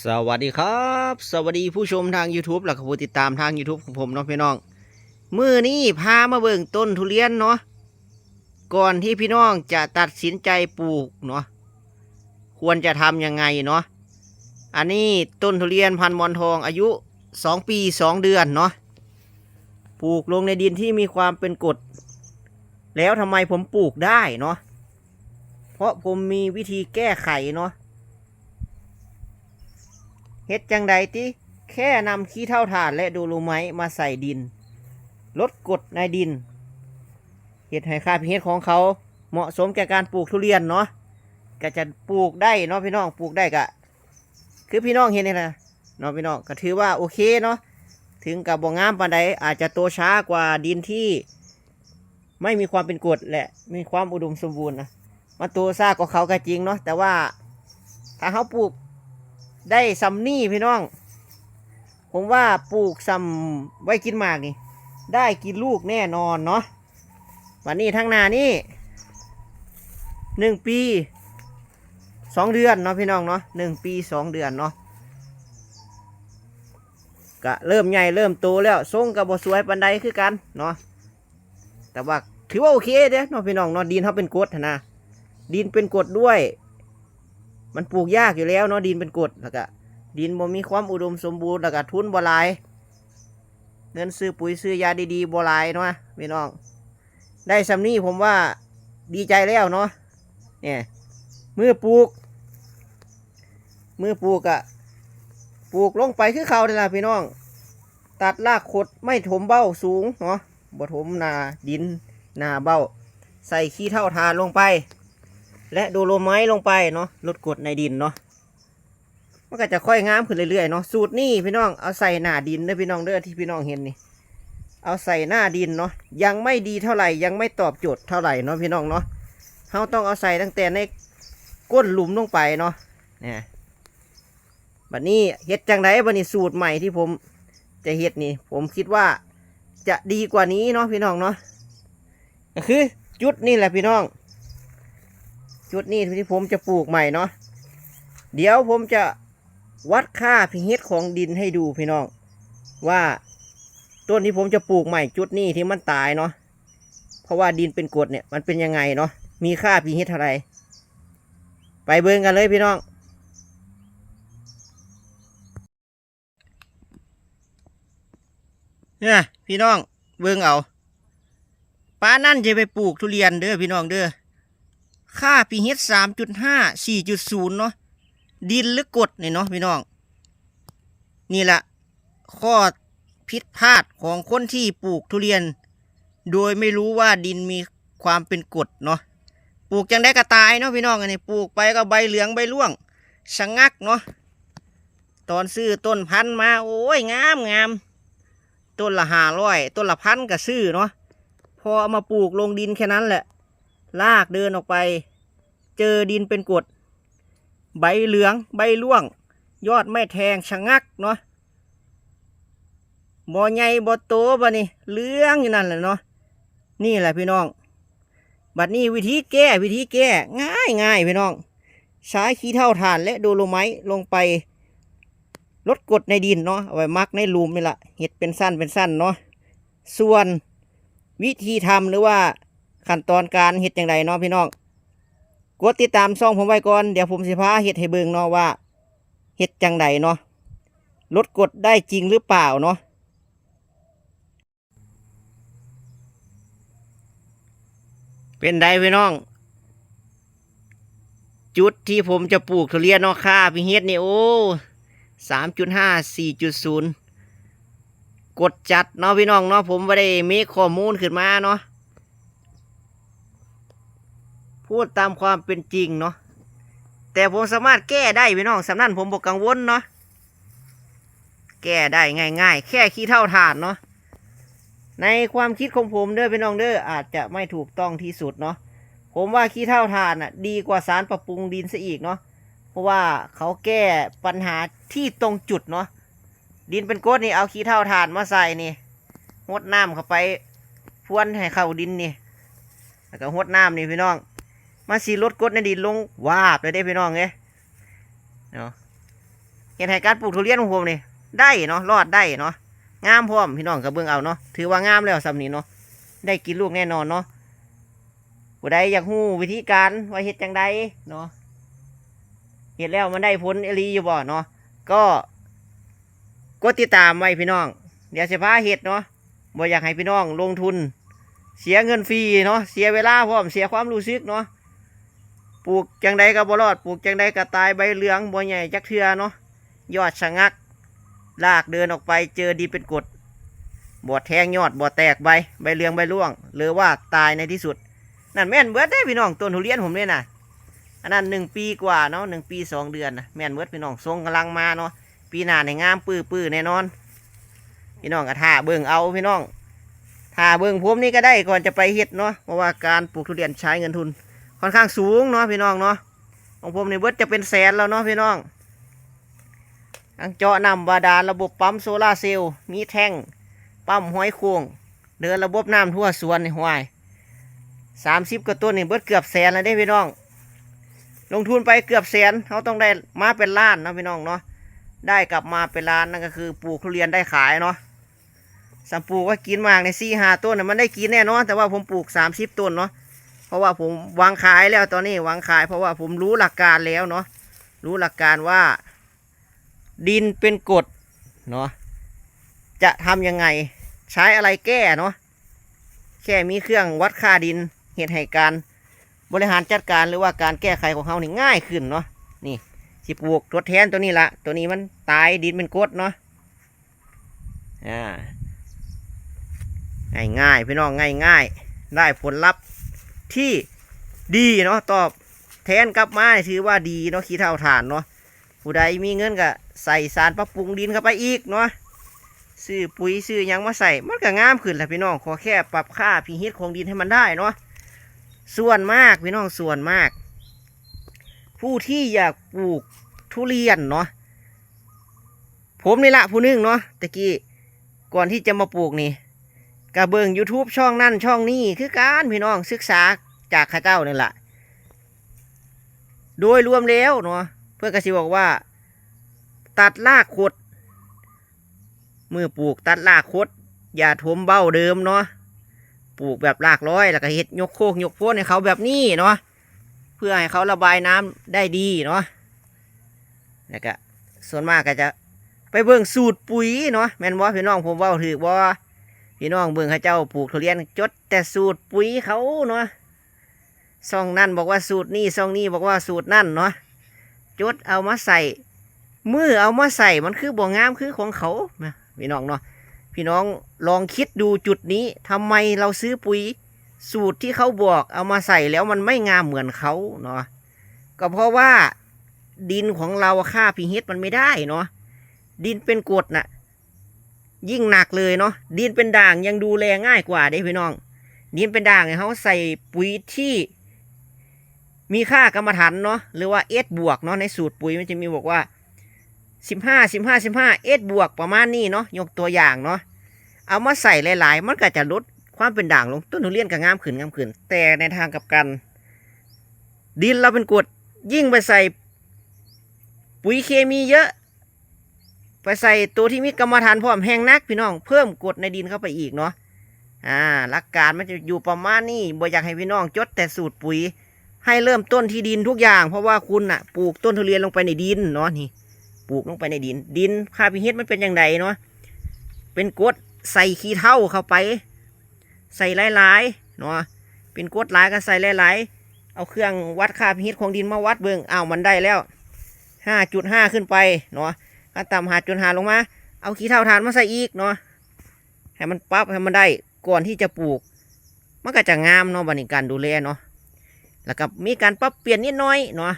สวัสดีครับ สวัสดีผู้ชมทาง YouTube และผู้ติดตามทาง YouTube ของผมเนาะพี่น้องมือนี้พามาเบิ่งต้นทุเรียนเนาะก่อนที่พี่น้องจะตัดสินใจปลูกเนาะควรจะทำยังไงเนาะอันนี้ต้นทุเรียนพันมอนทองอายุ 2 ปี 2 เดือนเนาะปลูกลงในดินที่มีความเป็นกรดแล้วทำไมผมปลูกได้เนาะเพราะผมมีวิธีแก้ไขเนาะ เฮ็ดจังใดที่แค่นำขี้เท่าถ่านและดูลูไม้มาใส่ดิน ลดกดในดินเฮ็ดให้ค่าพิเฮ็ดของเขาเหมาะสมแก่การปลูกทุเรียนเนาะก็จะปลูกได้เนาะพี่น้องปลูกได้ก็คือพี่น้องเห็นนี่นะเนาะพี่น้องก็ถือว่าโอเคเนาะถึงกับบ่งามปานใดอาจจะโตช้ากว่าดินที่ ไม่มีความเป็นกรดและมีความอุดมสมบูรณ์นะมันโตซ่ากว่าเขาก็จริงเนาะแต่ว่าถ้าเขาปลูก ได้ซัมนี่พี่น้อง ผมว่าปลูกซัมไว้กินหมากนี่ ได้กินลูกแน่นอนเนาะวันนี้ทั้งนานี่หนึ่งปีสองเดือนเนาะพี่น้องเนาะหนึ่งปีสองเดือนเนาะก็เริ่มใหญ่เริ่มโตแล้วทรงกับบสวยปันไดคือกันเนาะแต่ว่าถือว่าโอเคเด้เนาะพี่น้องเนาะดินเขาเป็นกรดนนะดินเป็นกรดด้วย มันปลูกยากอยู่แล้วเนาะดินเป็นกรดแล้วก็ดินบ่มีความอุดมสมบูรณ์แล้วก็ทุนบ่หลาย เงินซื้อปุ๋ยซื้อยาดีๆบ่หลายเนาะพี่น้อง ได้สำนี้ผมว่าดีใจแล้วเนาะเนี่ยมือปลูก มือปลูกอะปลูกลงไปคือเขาเลยล่ะพี่น้อง ตัดรากขดไม่ถมเบ้าสูงเนาะบ่ถมนาดินนาเบ้า ใส่ขี้เท่าทานลงไป และโดโลไม้ลงไปเนาะลดกรดในดินเนาะมันก็จะค่อยงามขึ้นเรื่อยๆเนาะสูตรนี่พี่น้องเอาใส่หน้าดินเด้อพี่น้องเด้อที่พี่น้องเห็นนี่ เอาใส่หน้าดินเนาะยังไม่ดีเท่าไหร่ยังไม่ตอบโจทย์เท่าไหร่เนาะพี่น้องเนาะเราต้องเอาใส่ตั้งแต่ในก้นหลุมลงไปเนาะเนี่ยบัดนี้เฮ็ดจังไดบัดนี้สูตรใหม่ที่ผมจะเฮ็ดนี่ ผมคิดว่าจะดีกว่านี้เนาะพี่น้องเนาะก็คือจุดนี่แหละพี่น้อง จุดนี้ที่ผมจะปลูกใหม่เนาะเดี๋ยวผมจะวัดค่าพิเศษของดินให้ดูพี่น้อง ว่าต้นที่ผมจะปลูกใหม่จุดนี้ที่มันตายเนาะเพราะว่าดินเป็นกรดเนี่ยมันเป็นยังไงเนาะมีค่าพิเศษเท่าไรไปเบิ่งกันเลยพี่น้องเนี่ยพี่น้องเบิ่งเอาป้านั่นจะไปปลูกทุเรียนเด้อพี่น้องเด้อ ค่า pH สามจุดห้าสี่จุดศูนย์เนาะดินหรือกดเนี่ยเนาะพี่น้อง นี่แหละข้อผิดพลาดของคนที่ปลูกทุเรียน โดยไม่รู้ว่าดินมีความเป็นกรดเนาะปลูกจังได้ก็ตายเนาะพี่น้องอันนี้ปลูกไปก็ใบเหลืองใบร่วงชะงักเนาะตอนซื้อต้นพันธุ์มาโอ้ยงามงามต้นละห้าร้อยต้นละพันก็ซื้อเนาะพอเอามาปลูกลงดินแค่นั้นแหละ ลากเดินออกไป เจอดินเป็นกรดใบเหลืองใบร่วง ยอดไม่แทงชะงักเนาะบ่ใหญ่บ่โตบ่นี่เหลืองอยู่นั่นแหละเนาะนี่แหละพี่น้อง บัดนี้วิธีแก้วิธีแก้ ง่ายง่ายพี่น้อง ใช้ขี้เท่าถ่านและโดโลไม้ลงไปลดกดในดินเนาะเอาไว้มักในหลุมนี่แหละเห็ดเป็นสั้นเป็นสั้นเนาะส่วนวิธีทำหรือว่า ขั้นตอนการเฮ็ดจังไดเนาะพี่น้องกดติดตามช่องผมไว้ก่อนเดี๋ยวผมสิพาเฮ็ดให้เบิ่งเนาะว่าเฮ็ดจังไดเนาะลดกดได้จริงหรือเปล่าเนาะเป็นไดพี่น้อง จุดที่ผมจะปลูกทุเรียนเนาะค่าพี่เฮ็ดนี่โอ้สามจุดห้าสี่จุดศูนย์กดจัดเนาะพี่น้องเนาะผมไม่ได้มีข้อมูลขึ้นมาเนาะ พูดตามความเป็นจริงเนาะแต่ผมสามารถแก้ได้พี่น้องสำนั้นผมบอกกังวลเนาะแก้ได้ง่าย ๆ แค่ขี้เท่าฐานเนาะในความคิดของผมเด้อพี่น้องเด้ออาจจะไม่ถูกต้องที่สุดเนาะผมว่าขี้เท่าฐานอะดีกว่าสารปรับปรุงดินซะอีกเนาะเพราะว่าเขาแก้ปัญหาที่ตรงจุดเนาะดินเป็นกรดนี่เอาขี้เท่าฐานมาใส่นี่หดน้ำเข้าไปพรวนให้เข้าดินนี่แล้วก็หดน้ำนี่พี่น้อง มาสีลดกดในดินลงวาบเลยได้พี่น้องเอ้ยเนาะเห็นให้การปลูกทุเรียนของผมนี่ได้เนาะรอดได้เนาะงามพร้อมพี่น้องกับเบิ่งเอาเนาะถือว่างามแล้วสำนี้เนาะได้กินลูกแน่นอนเนาะผู้ใดอยากฮู้วิธีการว่าเฮ็ดจังใดเนาะเฮ็ดแล้วมันได้ผลอลีอยู่บ่เนาะก็กดติดตามไว้พี่น้อง เดี๋ยวสิพาเฮ็ดเนาะบ่อยากให้พี่น้องลงทุน เสียเงินฟรีเนาะเสียเวลาพร้อมเสียความรู้สึกเนาะ ปลูกจังใดก็บ่รอด ปลูกจังใดก็ตายใบเหลืองบ่ใหญ่จักเทือเนาะ ยอดชะงัก ลากเดินออกไปเจอดีเป็นกดบอดแทงยอดบอดแตกใบใบเหลืองใบร่วง หรือว่าตายในที่สุด นั่นแม่นเบิดได้พี่น้องต้นทุเรียนผมเนี่ยนะอันนั้นหนึ่งปีกว่าเนาะหนึ่งปีสองเดือนนะแม่นเบิดพี่น้องทรงกำลังมาเนาะปีหน้าในงามปื้อปื้อแน่นอน พี่น้องก็ท่าเบิ่งเอาพี่น้องท่าเบิ่งผมนี่ก็ได้ก่อนจะไปเฮ็ดเนาะเพราะว่าการปลูกทุเรียนใช้เงินทุน ค่อนข้างสูงเนาะพี่น้องเนาะของผมในเบิดจะเป็นแสนแล้วเนาะพี่น้องทั้งเจาะน้ำบาดาลระบบปั๊มโซลาเซลล์มีแท่งปั๊มห้อยโค้งเดินระบบน้ำทั่วสวนในห้วยสามสิบกว่าต้นนี่เบิดเกือบแสนแล้วได้พี่น้อง ลงทุนไปเกือบแสนเขาต้องได้มาเป็นล้านนะพี่น้องเนาะได้กลับมาเป็นล้านนั่นก็คือปลูกทุเรียนได้ขายเนาะสัมปูกว่ากินมากในสี่หาต้นมันได้กินแน่นอนแต่ว่าผมปลูกสามสิบต้นเนาะ ราะว่าผมวางขายแล้วตอนนี้วางขาย เพราะว่าผมรู้หลักการแล้วเนาะรู้หลักการว่า ดินเป็นกรดเนาะจะทำยังไงใช้อะไรแก้เนาะแค่มีเครื่องวัดค่าดินเหตุให้การบริหารจัดการหรือว่าการแก้ไขของเขานี่ง่ายขึ้นเนาะนี่สิปลูกทดแทนตัวนี้ละตัวนี้มันตายดินเป็นกรดเนาะอ่าง่ายง่ายๆพี่น้องง่ายง่ายๆได้ผลลัพธ์ ที่ดีเนาะตอบแทนกลับมาถือว่าดีเนาะขี้เท่าฐานเนาะผู้ใดมีเงินก็ใส่สารปรับปรุงดินเข้าไปอีกเนาะซื้อปุ๋ยซื้อยังมาใส่มันก็งามขึ้นแหละพี่น้องขอแค่ปรับค่าพีฮิตของดินให้มันได้เนาะส่วนมากพี่น้องส่วนมาก ผู้ที่อยากปลูกทุเรียนเนาะผมนี่ละผู้หนึงเนาะตะกี้ก่อนที่จะมาปลูกนี่ กระเบิง YouTube ช่องนั่นช่องนี้คือการพี่น้องศึกษาจากข้าเจ้านี่แหละโดยรวมแล้วเนาะเพื่อกสิบอกว่า ตัดรากขดเมื่อปลูกตัดรากขดอย่าถมเบ้าเดิมเนาะปลูกแบบรากร้อยแล้วก็เฮ็ดยกโคกยกโพนให้เขาแบบนี้เนาะเพื่อให้เขาระบายน้ำได้ดีเนาะแล้วก็ส่วนมากก็จะไปเบิ่งสูตรปุ๋ยเนาะแม่นบ่พี่น้องผมเว้าถือบ่ พี่น้องเบิ่งเขาเจ้าปลูกทุเรียน จดแต่สูตรปุ๋ยเขาเนาะซองนั่นบอกว่าสูตรนี่ซองนี่บอกว่าสูตรนั่นเนาะจดเอามาใส่มือเอามาใส่มันคือบ่งามคือของเขานะพี่น้องเนาะพี่น้องลองคิดดูจุดนี้ทำไมเราซื้อปุ๋ยสูตรที่เขาบอกเอามาใส่แล้วมันไม่งามเหมือนเขาเนาะก็เพราะว่าดินของเราค่าพีเฮมันไม่ได้เนาะดินเป็นกรดน่ะ ยิ่งหนักเลยเนาะดินเป็นด่างยังดูแลง่ายกว่าเด้พี่น้อง ดินเป็นด่างเนี่ยเขาใส่ปุ๋ยที่มีค่ากรรมฐานเนาะหรือว่าเอสบวกเนาะในสูตรปุ๋ยมันจะมีบอกว่าสิบห้าสิบห้าสิบห้าเอสบวกประมาณนี้เนาะยกตัวอย่างเนาะเอามาใส่หลาย ๆ มันก็จะลดความเป็นด่างลงต้นทุเรียนก็งามขึ้นงามขึ้น แต่ในทางกับกัน ดินเราเป็นกรดยิ่งไปใส่ปุ๋ยเคมีเยอะ ไปใส่ตัวที่มีกรรมฐานพร้อมแห้งนักพี่น้องเพิ่มกดในดินเข้าไปอีกเนาะอ่าหลักการมันจะอยู่ประมาณนี้บ่อยากให้พี่น้องจดแต่สูตรปุ๋ย ให้เริ่มต้นที่ดินทุกอย่าง เพราะว่าคุณน่ะปลูกต้นทุเรียนลงไปในดินเนาะนี่ ปลูกลงไปในดิน ดินค่าพิเฮดมันเป็นอย่างไรเนาะเป็นกดใส่ขี้เท่าเข้าไป ใส่หลายๆเนาะเป็นกดหลายก็ใส่หลายๆเอาเครื่องวัดค่าพิเฮดของดินมาวัดเบิ่งอ้าวมันได้แล้วห้าจุดห้าขึ้นไปเนาะ ถ้าต่ำหาจุดหาลงมา เอาขี้เท่าทานมาใส่อีกเนาะให้มันปั๊บให้มันได้ก่อนที่จะปลูก มันก็จะงามเนาะบัดนี้การดูแลเนาะแล้วก็มีการปรับเปลี่ยนนิดหน่อยเนาะ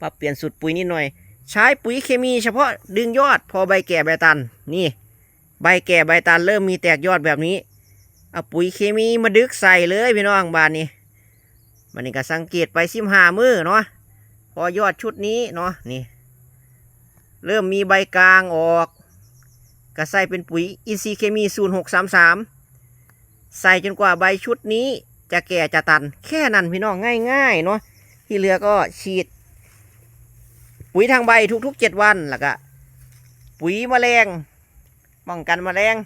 ปรับเปลี่ยนสูตรปุ๋ยนิดหน่อย ใช้ปุ๋ยเคมีเฉพาะดึงยอดพอใบแก่ใบตันนี่ ใบแก่ใบตันเริ่มมีแตกยอดแบบนี้เอาปุ๋ยเคมีมาดึกใส่เลยพี่น้องบานนี้มันนี่ก็สังเกตไปสิมหามือเนาะพอยอดชุดนี้เนาะนี่ เริ่มมีใบกลางออกก็ใส่เป็นปุ๋ยอินทรีย์เคมี 0633 ใส่จนกว่าใบชุดนี้จะแก่จะตัน แค่นั้นพี่น้องง่ายๆเนาะที่เหลือก็ฉีด ปุ๋ยทางใบทุกๆเจ็ดวันแล้วก็ปุ๋ยแมลงป้องกันแมลง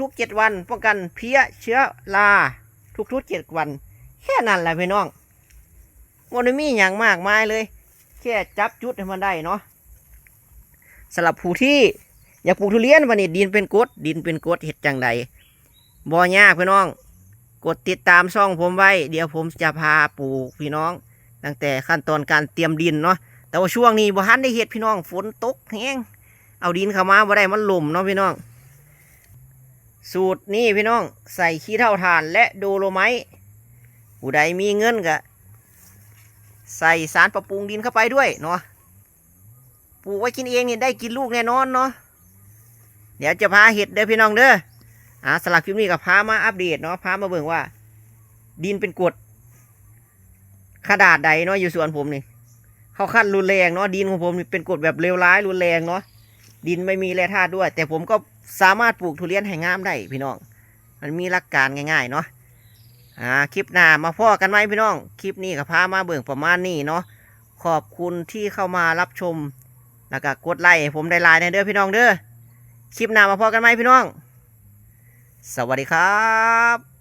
ทุกๆเจ็ดวัน ป้องกันเพี้ยเชื้อราทุกๆเจ็ดวัน แค่นั้นแหละพี่น้องวันนี้มีอย่างมากมายเลย แค่จับจุดให้มันได้เนาะ สำหรับผู้ที่อยากปลูกทุเรียนวันนี้ดินเป็นกดดินเป็นกดเห็ดจังใดบ่ยากพี่น้อง กดติดตามช่องผมไว้ เดี๋ยวผมจะพาปลูกพี่น้อง ตั้งแต่ขั้นตอนการเตรียมดินเนาะแต่ว่าช่วงนี้บ่ทันได้เห็ดพี่น้องฝนตกแห้งเอาดินเข้ามาบ่ได้มันหล่มเนาะพี่น้อง สูตรนี้พี่น้องใส่ขี้เท่าฐานและโดโลไมต์ผู้ใดมีเงินก็ใส่สารปรับปรุงดินเข้าไปด้วยเนาะ ปลูกไว้กินเองนี่ได้กินลูกแน่นอนเนาะเดี๋ยวจะพาเห็ดเด้อพี่น้องเด้ออ่าสลักคลิปนี้ก็พามาอัปเดตเนาะพามาเบิ่งว่า ดินเป็นกรดขนาดใดเนาะอยู่สวนผมนี่เขาขั้นรุนแรงเนาะดินของผมนี่เป็นกรดแบบเลวร้ายรุนแรงเนาะดินไม่มีแร่ธาตุด้วย แต่ผมก็สามารถปลูกทุเรียนให้งามได้พี่น้อง มันมีหลักการง่ายๆเนาะอ่าคลิปหน้ามาพ่อกันไหมพี่น้อง คลิปนี้ก็พามาเบิ่งประมาณนี้เนาะขอบคุณที่เข้ามารับชม แล้วก็กดไลค์ผมได้ไลน์ในเด้อพี่น้องเด้อคลิปหน้ามาพอกันไหมพี่น้อง สวัสดีครับ